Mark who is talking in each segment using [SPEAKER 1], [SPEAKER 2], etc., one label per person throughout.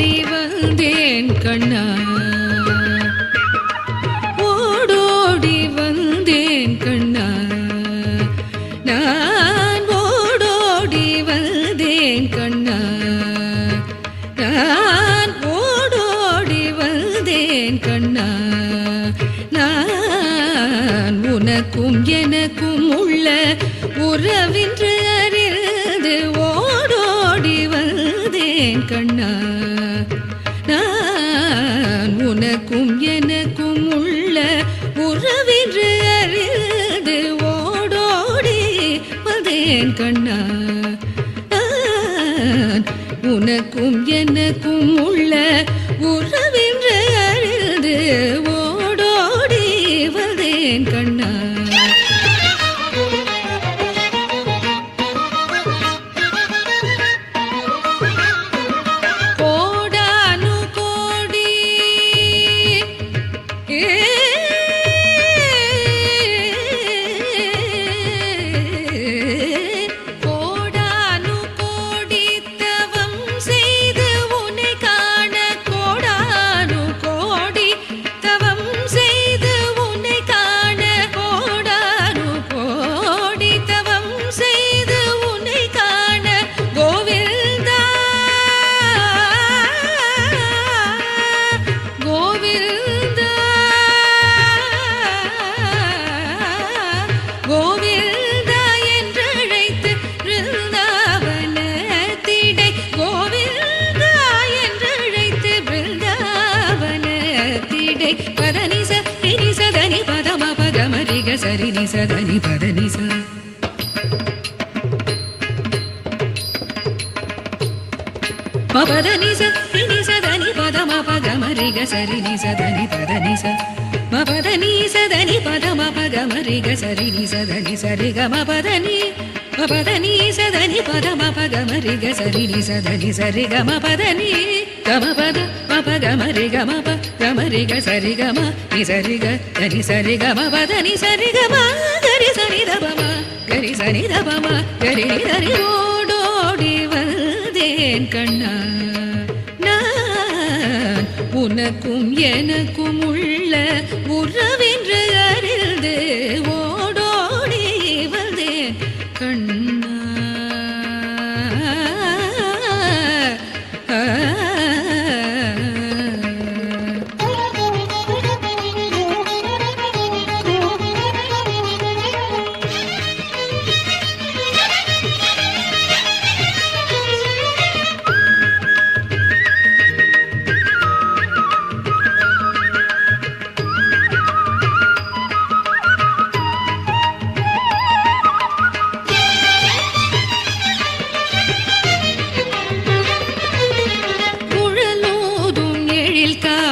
[SPEAKER 1] ஓடி வந்தேன் கண்ணா. ஓடோடி வந்தேன் கண்ணா. நான் ஓடோடி வந்தேன் கண்ணா. நான் ஓடோடி வந்தேன் கண்ணா. நான் உனக்கும் எனக்கும் உள்ள உறவின்ற ஏன் கண்ணா. உனக்கும் எனக்கும் உள்ள உறவு సరిని సదని పదని స పదని సరిని సదని పదమ పగమరిగ సరిని సదని పదని స మపదని సదని పదమ పగమరిగ సరిని సదని సరిగ మపదని మపదని సదని పదమ పగమరిగ సరిని సదని సరిగ మపదని గమపద பத గమరి గమప గమరి గ సరి గమ ని సరి గ க సరి గమ పద ని సరి గమ గరి సరి దమ గరి సరి దమ గరి தரி ఓడోడి வந்தேன் கண்ணா. நான் உனக்கும் எனக்கும் உள்ள உறவென்று அறிந்து ஓடோடி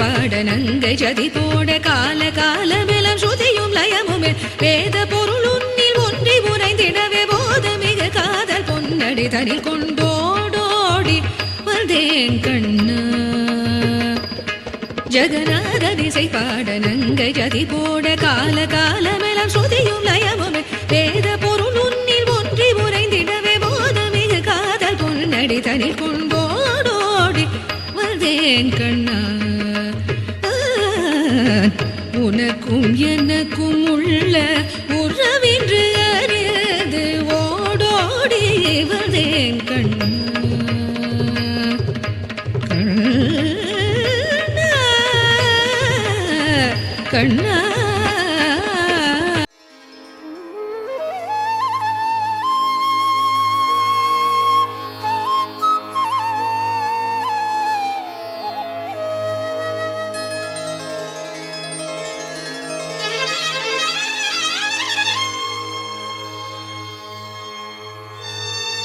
[SPEAKER 1] ஜெகநாதனிசை பாட நங்கை ஜதி போட கால காலமெல்லாம் ஸ்ருதியும் லயமும். வேத பொருள் உன்னில் ஒன்றி உரைந்திடவே போத மிக காதல் பொன்னடி தனில் கொண்டோடோடி. வந்தேன் கண்ணா. ஜெகநாதனிசை பாட நங்கை ஜதி போட கால காலமெல்லாம் ஸ்ருதியும் லயமும். வேத பொருள் உன்னில் ஒன்றி உரைந்திடவே போத மிக காதல் பொன்னடி தனில் கொண்டோடோடி. வந்தேன் கண்ணா. உனக்கும் எனக்கும் உள்ள உறவின்று அறியது. ஓடோடி வந்தேன் கண்ணா கண்ணா. கண்ணா.